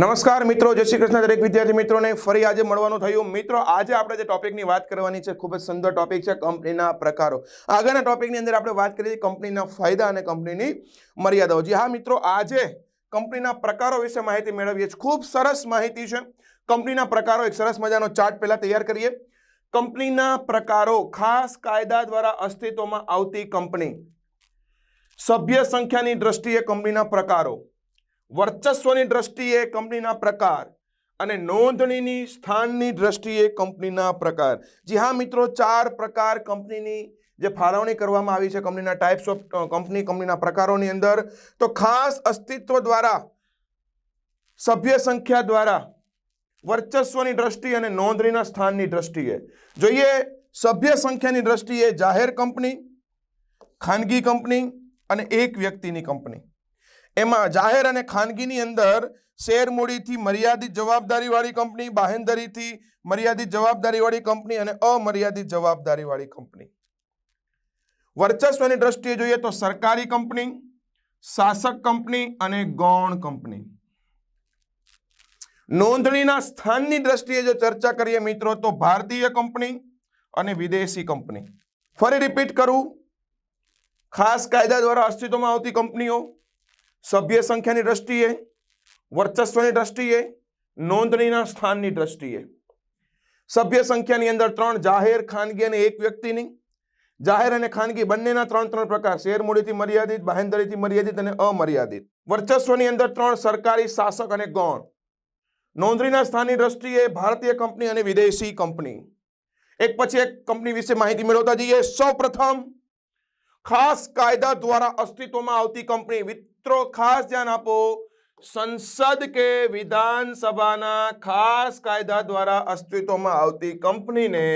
નમસ્કાર મિત્રો, જય શ્રી કૃષ્ણ દરેક વિદ્યાર્થી મિત્રોને ફરી આજે મળવાનું થયું. મિત્રો, આજે આપણે જે ટોપિકની વાત કરવાની છે, ખૂબ જ સુંદર ટોપિક છે કંપનીના પ્રકારો. આગળના ટોપિકની અંદર આપણે વાત કરીએ કંપનીના ફાયદા અને કંપનીની મર્યાદાઓ. જી હા, મિત્રો, આજે કંપનીના પ્રકારો વિશે માહિતી મેળવીએ છીએ. ખૂબ સરસ માહિતી છે. કંપનીના પ્રકારો, એક સરસ મજાનો ચાર્ટ પહેલાં તૈયાર કરીએ. કંપનીના પ્રકારો, ખાસ કાયદા દ્વારા અસ્તિત્વમાં આવતી કંપની સભ્ય સંખ્યાની દ્રષ્ટિએ કંપનીના પ્રકારો. વર્ચસ્વની દ્રષ્ટિએ કંપનીના પ્રકાર અને નોંધણીની સ્થાનની દ્રષ્ટિએ કંપનીના પ્રકાર. જી હા મિત્રો, ચાર પ્રકાર કંપનીની જે ફાળવણી કરવામાં આવી છે કંપનીના ટાઈપ્સ ઓફ કંપની, કંપનીના પ્રકારોની અંદર, તો ખાસ અસ્તિત્વ દ્વારા, સભ્ય સંખ્યા દ્વારા, વર્ચસ્વની દ્રષ્ટિ અને નોંધણીના સ્થાનની દ્રષ્ટિએ. જોઈએ, સભ્ય સંખ્યાની દ્રષ્ટિએ જાહેર કંપની, ખાનગી કંપની અને એક વ્યક્તિની કંપની. એમાં જાહેર અને ખાનગીની અંદર શેરમૂડીથી મર્યાદિત જવાબદારીવાળી કંપની, બાહેંધરીથી મર્યાદિત જવાબદારીવાળી કંપની અને અમર્યાદિત જવાબદારીવાળી કંપની. વર્ચસ્વની દ્રષ્ટિએ જોઈએ તો સરકારી કંપની, શાસક કંપની અને ગૌણ કંપની. નોંધણીના સ્થાનની દ્રષ્ટિએ જો ચર્ચા કરીએ મિત્રો તો ભારતીય કંપની અને વિદેશી કંપની. ફરી રિપીટ કરું. ખાસ કાયદા દ્વારા અસ્તિત્વમાં આવતી કંપનીઓ સભ્ય સંખ્યાની દ્રષ્ટિએ, વર્ચસ્વની દ્રષ્ટિએ, નોંધણીના સ્થાનની દ્રષ્ટિએ. સભ્ય સંખ્યાની અંદર ત્રણ જાહેર, ખાનગી અને એક વ્યક્તિની. જાહેર અને ખાનગી બંનેના ત્રણ ત્રણ પ્રકાર શેર મૂડીથી મર્યાદિત, બાહેંધરીથી મર્યાદિત અને અમર્યાદિત. વર્ચસ્વની અંદર ત્રણ સરકારી શાસક અને ગૌણ. નોંધણીના સ્થાનની દ્રષ્ટિએ ભારતીય કંપની અને વિદેશી કંપની. એક પછી એક કંપની વિશે માહિતી મેળવતા જઈએ. સૌ પ્રથમ ખાસ કાયદા દ્વારા અસ્તિત્વમાં આવતી કંપની. મિત્રો, ખાસ ધ્યાન આપો. સંસદ કે વિધાનસભાના ખાસ કાયદા દ્વારા અસ્તિત્વમાં આવતી કંપનીને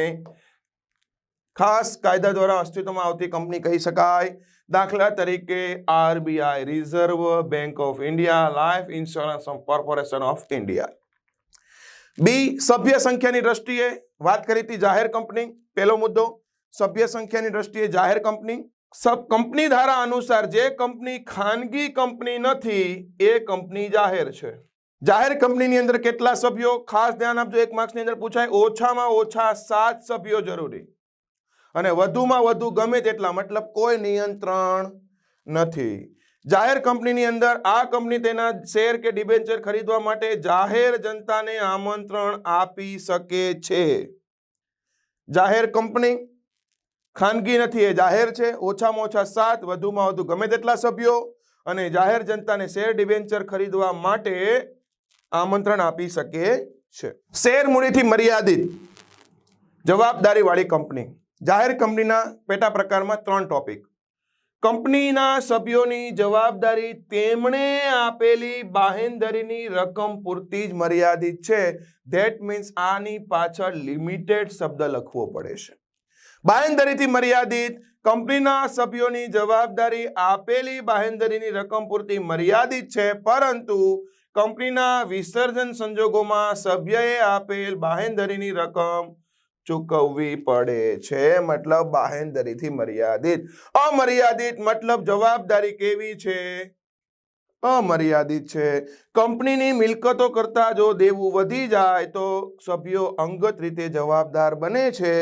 ખાસ કાયદા દ્વારા અસ્તિત્વમાં આવતી કંપની કહી શકાય. દાખલા તરીકે RBI reserve bank of India, life insurance corporation of India. B, સભ્ય સંખ્યાની દ્રષ્ટિએ વાત કરી હતી જાહેર કંપની. પહેલો મુદ્દો, સભ્ય સંખ્યાની દ્રષ્ટિએ જાહેર કંપની. સબ કંપની ધારા અનુસાર જે કંપની ખાનગી કંપની નથી એ કંપની જાહેર છે જાહેર કંપનીની અંદર કેટલા સભ્યો ખાસ ધ્યાન આપજો એક માર્ક્સની અંદર પૂછાય ઓછામાં ઓછા સાત સભ્યો જરૂરી અને વધુમાં વધુ ગમે તેટલા, મતલબ કોઈ નિયંત્રણ નથી। જાહેર કંપનીની અંદર આ કંપની તેના શેર કે ડિબેન્ચર ખરીદવા માટે જાહેર જનતાને આમંત્રણ આપી શકે છે। જાહેર કંપની ખાનગી નથી, એ જાહેર છે. ઓછામાં ઓછા સાત, વધુમાં વધુ ગમે તેટલા સભ્યો અને જાહેર જનતાને શેર ડિબેન્ચર ખરીદવા માટે આમંત્રણ આપી શકે છે. શેર મૂડીથી મર્યાદિત જવાબદારીવાળી કંપની. જાહેર કંપનીના પેટા પ્રકારમાં ત્રણ ટોપિક કંપનીના સભ્યોની જવાબદારી તેમણે આપેલી બાહેંધરીની રકમ પૂરતી જ મર્યાદિત છે. ધેટ મીન્સ આની પાછળ લિમિટેડ શબ્દ લખવો પડે છે. બાહેંધરીથી મર્યાદિત કંપનીના સભ્યોની જવાબદારી આપેલી બાહેંધરીની રકમ પૂરતી મર્યાદિત છે, પરંતુ કંપનીના વિસર્જન સંજોગોમાં સભ્યએ આપેલ બાહેંધરીની રકમ ચૂકવવી પડે છે. મતલબ બાહેંધરીથી મર્યાદિત. અમર્યાદિત મતલબ જવાબદારી કેવી છે? અમર્યાદિત છે. કંપનીની મિલકતો કરતા જો દેવું વધી જાય તો સભ્યો અંગત રીતે જવાબદાર બને છે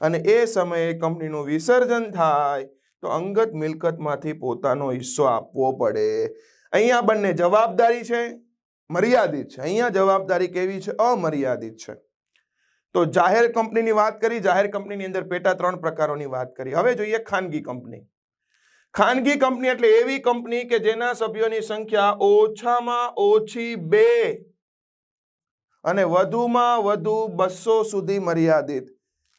અને એ સમયે કંપનીનું વિસર્જન થાય તો અંગત મિલકતમાંથી પોતાનો હિસ્સો આપવો પડે. અહીંયા બંને જવાબદારી છે, મર્યાદિત છે. અહીંયા જવાબદારી કેવી છે? અમર્યાદિત છે. તો જાહેર કંપનીની વાત કરી, જાહેર કંપનીની અંદર પેટા ત્રણ પ્રકારોની વાત કરી. હવે જોઈએ ખાનગી કંપની. ખાનગી કંપની એટલે એવી કંપની કે જેના સભ્યોની સંખ્યા ઓછામાં ઓછી બે અને વધુમાં વધુ બસો સુધી મર્યાદિત.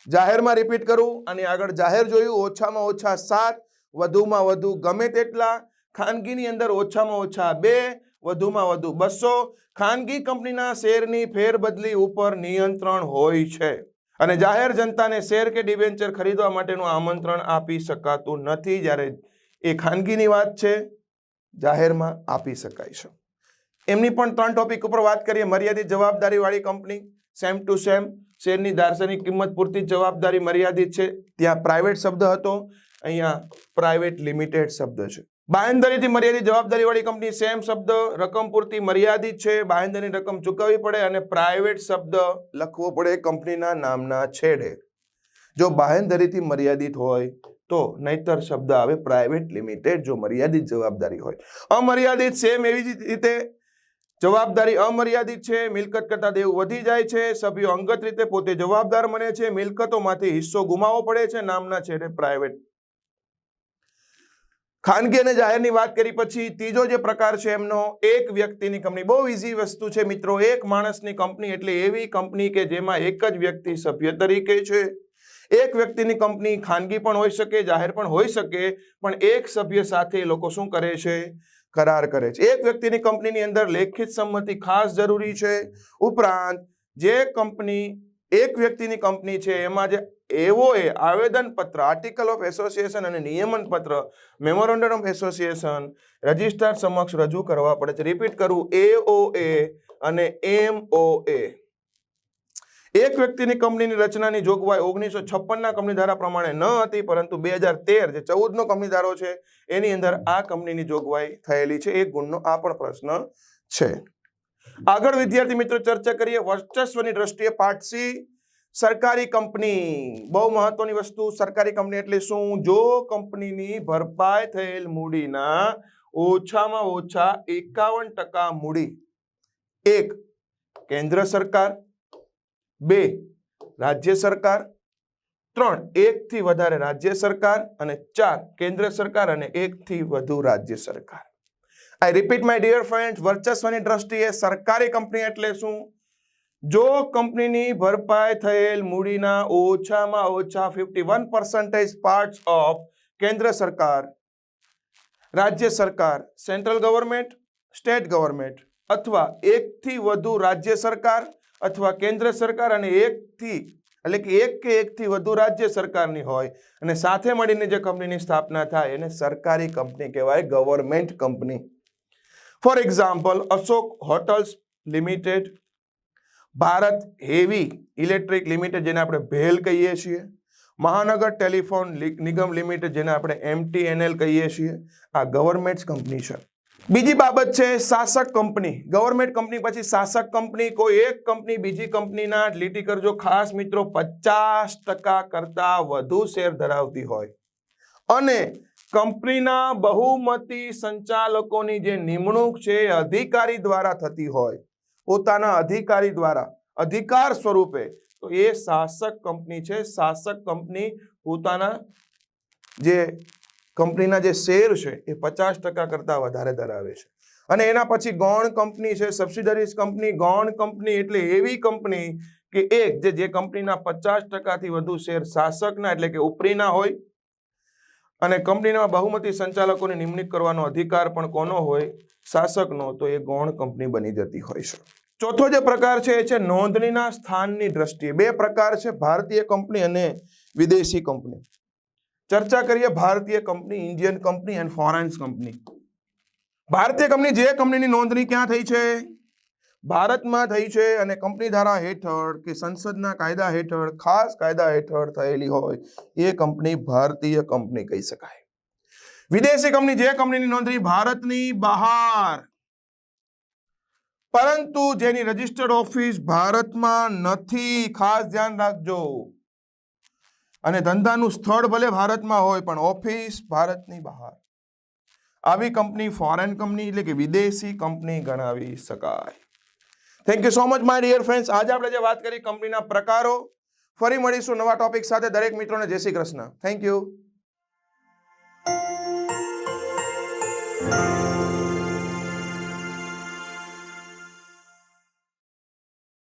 જાહેરમાં રિપીટ કરું અને આગળ જાહેર જોયું, ઓછામાં ઓછા સાત, વધુમાં વધુ ગમે તેટલા. ખાનગીની અંદર ઓછામાં ઓછા બે, વધુમાં વધુ બસો. ખાનગી કંપનીના શેરની ફેરબદલી ઉપર નિયંત્રણ હોય છે. અને જાહેર જનતાને શેર કે ડિવેન્ચર ખરીદવા માટેનું આમંત્રણ આપી શકાતું નથી. જ્યારે એ ખાનગીની વાત છે, જાહેરમાં આપી શકાય છે. એમની પણ ત્રણ ટોપિક ઉપર વાત કરીએ, મર્યાદિત જવાબદારીવાળી કંપની સેમ ટુ સેમ શેરની દાર્શનિક કિંમત પૂરતી જવાબદારી મર્યાદિત છે. ત્યાં પ્રાઇવેટ શબ્દ હતો, અહીંયા પ્રાઇવેટ લિમિટેડ શબ્દ છે. બાંહેધરીથી મર્યાદિત જવાબદારીવાળી કંપની સેમ શબ્દ, રકમ પૂરતી મર્યાદિત છે બાંહેધરીની રકમ ચૂકવવી પડે અને પ્રાઇવેટ શબ્દ લખવો પડે કંપનીના નામના છેડે. જો બાંહેધરીથી મર્યાદિત હોય તો નહીતર શબ્દ આવે પ્રાઇવેટ લિમિટેડ જો મર્યાદિત જવાબદારી હોય. અમર્યાદિત સેમ એવી જ રીતે જવાબદારી અમર્યાદિત છે, મિલકત કરતા દેવું વધી જાય છે, સભ્યો અંગત રીતે પોતે જવાબદાર બને છે, મિલકતોમાંથી હિસ્સો ગુમાવવો પડે છે, નામના છે પ્રાઇવેટ ખાનગી અને જાહેરની વાત કરી પછી ત્રીજો જે પ્રકાર છે એમનો, એક વ્યક્તિની કંપની. બહુ ઇઝી વસ્તુ છે મિત્રો, એક માણસની કંપની એટલે એવી કંપની કે જેમાં એક જ વ્યક્તિ સભ્ય તરીકે છે. એક વ્યક્તિની કંપની ખાનગી પણ હોઈ શકે, જાહેર પણ હોઈ શકે, પણ એક સભ્ય સાથે એ લોકો શું કરે છે? કરાર કરે છે. એક વ્યક્તિની કંપનીની અંદર લેખિત સંમતિ ખાસ જરૂરી છે. ઉપરાંત, જે કંપની, એક વ્યક્તિની કંપની છે, એમાં જે એવો એ આવેદન પત્ર આર્ટિકલ ઓફ એસોસિએશન અને નિયમન પત્ર મેમોરેન્ડમ ઓફ એસોસિએશન, રજિસ્ટ્રાર સમક્ષ રજૂ કરવા પડે છે. રિપીટ કરું એઓએ અને એમ ઓ એ એક વ્યક્તિની કંપનીની રચનાની જોગવાઈ ઓગણીસો છપ્પનના કંપની ધારા પ્રમાણે ન હતી, પરંતુ બે હજાર તેર જે ચૌદનો કંપની ધારો છે, એની અંદર આ કંપનીની જોગવાઈ થયેલી છે. એક ગુણનો આ પણ પ્રશ્ન છે. આગળ વિદ્યાર્થી મિત્રો ચર્ચા કરીએ, વર્ચસ્વની દ્રષ્ટિએ પાઠસી સરકારી કંપની. બહુ મહત્વની વસ્તુ, સરકારી કંપની એટલે શું? જો કંપનીની ભરપાઈ થયેલ મૂડીના ઓછામાં ઓછા એકાવન ટકા મૂડી. એક, કેન્દ્ર સરકાર. બે, રાજ્ય સરકાર. ત્રણ, એકથી વધારે રાજ્ય સરકાર. અને ચાર, કેન્દ્ર સરકાર અને એકથી વધુ રાજ્ય સરકાર. I repeat my dear friend વર્ચસ્વની દ્રષ્ટિએ સરકારી કંપની એટલે શું? જો કંપનીની ભરપાઈ થયેલ મૂડીના ઓછામાં ઓછા fifty one percentage part of કેન્દ્ર સરકાર, રાજ્ય સરકાર સેન્ટ્રલ ગવર્મેન્ટ સ્ટેટ ગવર્મેન્ટ અથવા એકથી વધુ રાજ્ય સરકાર અથવા કેન્દ્ર સરકાર અને એકથી, એટલે કે એક કે એકથી વધુ રાજ્ય સરકારની હોય, અને સાથે મળીને જે કંપનીની સ્થાપના થાય એને સરકારી કંપની કહેવાય, government company. For example, Ashok hotels limited, Bharat heavy electric limited જેને આપણે ભેલ કહીએ છીએ, મહાનગર ટેલિફોન નિગમ લિમિટેડ જેને આપણે એમટીએનએલ કહીએ છીએ, આ ગવર્મેન્ટ કંપની છે. બીજી બાબત છે શાસક કંપની. ગવર્મેન્ટ કંપની પછી શાસક કંપની, કોઈ એક કંપની બીજી કંપનીના લીટી કરજો. ખાસ મિત્રો, પચાસ ટકા કરતા વધુ શેર ધરાવતી હોય. અને કંપનીના બહુમતી સંચાલકોની જે નિમણૂક છે અધિકારી દ્વારા થતી હોય. પોતાના અધિકારી દ્વારા. અધિકાર સ્વરૂપે. તો એ શાસક કંપની છે. શાસક કંપની પોતાના જે કંપનીના જે શેર છે એ પચાસ ટકા કરતાં વધારે ધરાવે છે. અને એના પછી ગૌણ કંપની છે સબસિડરીઝ કંપની, ગૌણ કંપની એટલે એવી કંપની કે એક જે જે કંપનીના પચાસ ટકાથી વધુ શેર શાસકના એટલે કે ઉપરીના હોય અને કંપનીના બહુમતી સંચાલકોની નિમણૂક કરવાનો અધિકાર પણ કોનો હોય? શાસકનો. તો એ ગૌણ કંપની બની જતી હોય છે. ચોથો જે પ્રકાર છે એ છે નોંધણીના સ્થાનની દ્રષ્ટિએ. બે પ્રકાર છે ભારતીય કંપની અને વિદેશી કંપની. ચર્ચા કરીએ ભારતીય company, Indian company and foreigns company. ભારતીય કંપની જે કંપનીની નોંધણી ક્યાં થઈ છે? ભારતમાં થઈ છે અને કંપની ધારા હેઠળ કે સંસદના કાયદા હેઠળ, ખાસ કાયદા હેઠળ થયેલી હોય એ કંપની ભારતીય કંપની કહી શકાય. વિદેશી કંપની જે કંપનીની નોંધણી ભારતની બહાર. પરંતુ જેની રજિસ્ટર્ડ ઓફિસ ભારતમાં નથી, ખાસ ધ્યાન રાખજો. અને ધંધાનું સ્થળ ભલે ભારતમાં હોય, પણ ઓફિસ ભારતની બહાર. આવી કંપની ફોરેન કંપની એટલે કે વિદેશી કંપની ગણાવી શકાય. Thank you so much my dear friends આજે આપણે જે વાત કરી કંપનીના પ્રકારો, ફરી મળીશું નવા ટોપિક સાથે. દરેક મિત્રોને જય શ્રી કૃષ્ણ. Thank you